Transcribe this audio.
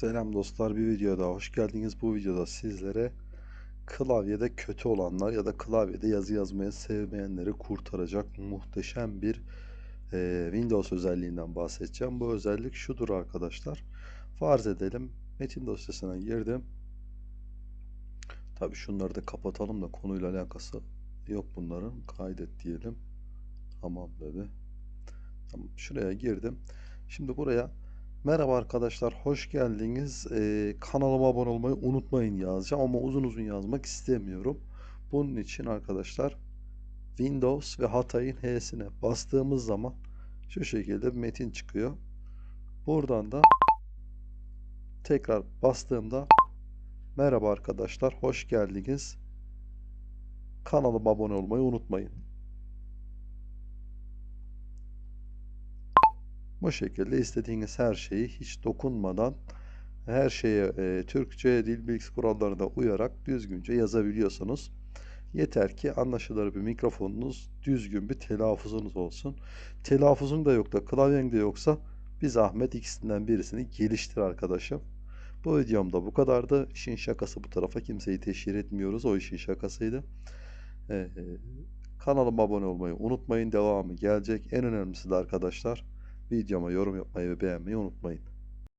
Selam dostlar bir videoda hoş geldiniz. Bu videoda sizlere klavyede kötü olanlar ya da klavyede yazı yazmayı sevmeyenleri kurtaracak muhteşem bir e, Windows özelliğinden bahsedeceğim. Bu özellik şudur arkadaşlar. Farz edelim metin dosyasına girdim. Tabi şunları da kapatalım da konuyla alakası yok bunların. Kaydet diyelim. Tamam dedi. Tamam şuraya girdim. Şimdi buraya Merhaba arkadaşlar, hoş geldiniz. Ee, kanalıma abone olmayı unutmayın yazacağım ama uzun uzun yazmak istemiyorum. Bunun için arkadaşlar Windows ve Hatay'ın H'sine bastığımız zaman şu şekilde bir metin çıkıyor. Buradan da tekrar bastığımda Merhaba arkadaşlar, hoş geldiniz. Kanalıma abone olmayı unutmayın. Bu şekilde istediğiniz her şeyi hiç dokunmadan her şeye e, Türkçe dil bilgisi kurallarına uyarak düzgünce yazabiliyorsunuz. Yeter ki anlaşılır bir mikrofonunuz, düzgün bir telaffuzunuz olsun. Telaffuzun da yok da klavyen de yoksa bir zahmet ikisinden birisini geliştir arkadaşım. Bu videomda bu kadardı. İşin şakası bu tarafa kimseyi teşhir etmiyoruz. O işin şakasıydı. Ee, kanalıma abone olmayı unutmayın. Devamı gelecek. En önemlisi de arkadaşlar videoma yorum yapmayı ve beğenmeyi unutmayın.